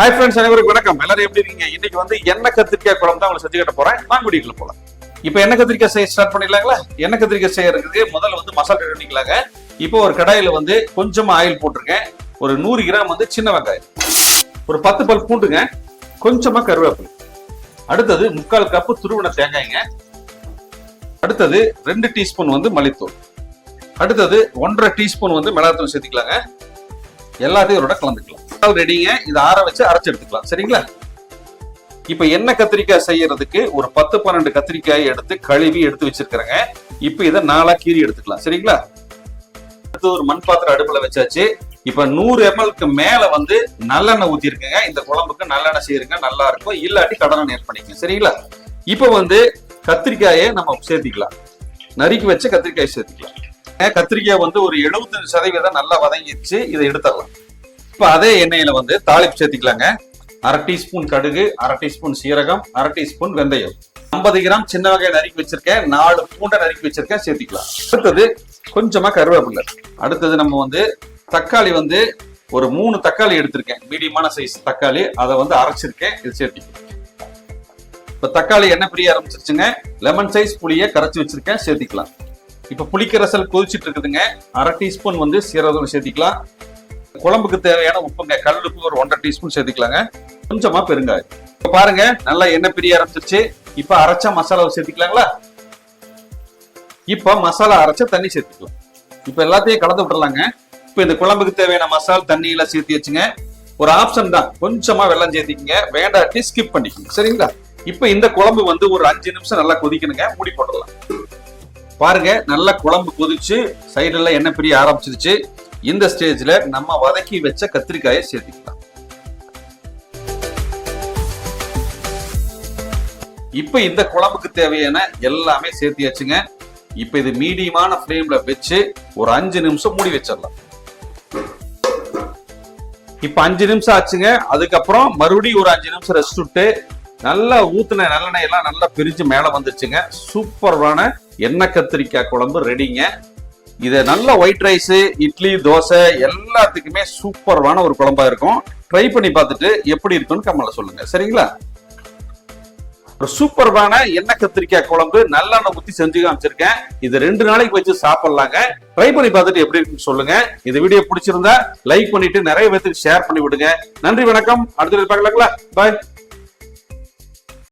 Hi friends அனைவருக்கும் வணக்கம். எல்லாரும் எப்படி இருக்கீங்க? இன்னைக்கு வந்து எண்ணெய் கத்திரிக்காய் குழம்பு தான் உங்களுக்கு செஞ்சு கட்ட போறேன். நான் குடிக்கல போல இப்போ எண்ணெய் கத்திரிக்காய் செய்ய ஸ்டார்ட் பண்ணிடலாங்களா? எண்ணெய் கத்திரிக்காய் செய்யறதுக்கு முதல்ல வந்து மசாலா ரெடி பண்ணிக்கலாங்க. இப்போ ஒரு கடாயில வந்து கொஞ்சமா ஆயில் போட்டிருக்கேன். ஒரு நூறு கிராம் வந்து சின்ன வெங்காயம். ஒரு பத்து பல் பூண்டுங்க. கொஞ்சமா கருவேப்பிலை. அடுத்தது முக்கால் கப்பு துருவன தேங்காய்ங்க. அடுத்தது ரெண்டு டீஸ்பூன் வந்து மல்லித்தூள். அடுத்தது ஒன்றரை டீஸ்பூன் வந்து மிளகாத்தூள் சேர்த்துக்கலாங்க. எல்லாத்தையும் இதோட கலந்துக்கலாம். ரெடிங்க இதை ஆற வச்சு அரைச்சு எடுத்துக்கலாம். சரிங்களா? இப்ப எண்ணெய் கத்திரிக்காய் செய்யறதுக்கு ஒரு பத்து பன்னெண்டு கத்திரிக்காய் எடுத்து கழுவி எடுத்து வச்சிருக்கிறேங்க. இப்ப இதை நாலா கீறி எடுத்துக்கலாம். சரிங்களா? அடுத்து ஒரு மண் பாத்திரம் அடுப்புல வச்சாச்சு. இப்ப நூறு எம்எல்க்கு மேல வந்து நல்லெண்ணெய் ஊத்திருக்கேங்க. இந்த குழம்புக்கு நல்லெண்ணெய் செய்யுங்க நல்லா இருக்கும். இல்லாட்டி கடலை நேர் பண்ணிக்கலாம். சரிங்களா? இப்ப வந்து கத்திரிக்காயை நம்ம சேர்த்திக்கலாம். நறுக்கி வச்சு கத்திரிக்காய் சேர்த்துக்கலாம். கத்திரிக்காய் வந்து ஒரு எழுபத்தஞ்சு சதவீதம் நல்லா வதங்கிடுச்சு இதை எடுத்துடலாம். இப்ப அதே எண்ணெயில வந்து தாளிப்பு சேர்த்துக்கலாங்க. அரை டீஸ்பூன் கடுகு அரை டீஸ்பூன் சீரகம் அரை டீஸ்பூன் வெந்தயம். ஐம்பது கிராம் சின்ன வகையை நறுக்கி வச்சிருக்கேன். நாலு பூண்டை நறுக்கி வச்சிருக்கேன் சேர்த்துக்கலாம். அடுத்தது கொஞ்சமா கருவேப்பிலை. அடுத்தது நம்ம வந்து தக்காளி வந்து ஒரு மூணு தக்காளி எடுத்திருக்கேன். மீடியமான சைஸ் தக்காளி. அதை வந்து அரைச்சிருக்கேன். இது சேர்த்திக்கலாம். இப்ப தக்காளி எண்ணெய் பிரிய ஆரம்பிச்சிருச்சுங்க. லெமன் சைஸ் புளியை கரைச்சி வச்சிருக்கேன். சேர்த்திக்கலாம். இப்ப புளிக்கரசல் கொதிச்சிட்டு இருக்குதுங்க. அரை டீஸ்பூன் வந்து சீரகம் சேர்த்திக்கலாம். குழம்புக்கு தேவையான உப்புங்க கல் உப்பு ஒரு ஒன்றரை டீஸ்பூன் சேர்த்துக்கலாங்க. கொஞ்சமா பெருங்காயம். இப்ப பாருங்க நல்லா எண்ணெய் பிரிய ஆரம்பிச்சிருச்சு. இப்ப அரைச்ச மசாலாவை சேர்த்துக்கலாங்களா? இப்ப மசாலா அரைச்ச தண்ணி சேர்த்துக்கலாம். இப்ப எல்லாத்தையும் கலந்து விட்டுறலாங்க இப்ப இந்த குழம்புக்கு தேவையான மசாலா தண்ணி எல்லாம் சேர்த்து வச்சுங்க. ஒரு ஆப்ஷன் தான். கொஞ்சமா வெள்ளம் சேர்த்திக்கங்க. வேண்டாட்டி ஸ்கிப் பண்ணிக்கோங்க. சரிங்களா? இப்ப இந்த குழம்பு வந்து ஒரு அஞ்சு நிமிஷம் நல்லா கொதிக்கணுங்க. மூடி போட்டுடலாம். பாருங்க நல்லா குழம்பு கொதிச்சு சைடுல எண்ணெய் பிரிய ஆரம்பிச்சிருச்சு. இந்த ஸ்டேஜ்ல நம்ம வதக்கி வச்ச கத்திரிக்காயை சேர்த்துக்கலாம். இப்ப இந்த குழம்புக்கு தேவையான எல்லாமே சேர்த்தியாச்சுங்க. இப்ப இது மீடியமான ஃப்ளேம்ல வச்சு ஒரு அஞ்சு நிமிஷம் மூடி வச்சிடலாம். இப்ப அஞ்சு நிமிஷம் ஆச்சுங்க. அதுக்கப்புறம் மறுபடியும் ஒரு அஞ்சு நிமிஷம் ரெஸ்ட் விட்டு நல்லா ஊத்துன நல்லெண்ணெய் எல்லாம் நல்லா பிரிஞ்சு மேல வந்துருச்சுங்க. சூப்பரான எண்ணெய் கத்திரிக்காய் குழம்பு ரெடிங்க இதை நல்ல ஒயிட் ரைஸ் இட்லி தோசை எல்லாத்துக்குமே சூப்பரான ஒரு குழம்பா இருக்கும். ட்ரை பண்ணி பார்த்துட்டு எப்படி இருக்குன்னு கமலை சொல்லுங்க. சரிங்களா? ஒரு சூப்பர்வான எண்ணெய் கத்திரிக்காய் குழம்பு நல்லெண்ணெய் ஊற்றி செஞ்சு காமிச்சிருக்கேன். இது ரெண்டு நாளைக்கு வச்சு சாப்பிடலாங்க. ட்ரை பண்ணி பார்த்துட்டு எப்படி இருக்குன்னு சொல்லுங்க. இந்த வீடியோ பிடிச்சிருந்தா லைக் பண்ணிட்டு நிறைய பேருக்கு ஷேர் பண்ணி விடுங்க. நன்றி வணக்கம். அடுத்த பார்க்கலாங்களா? பாய்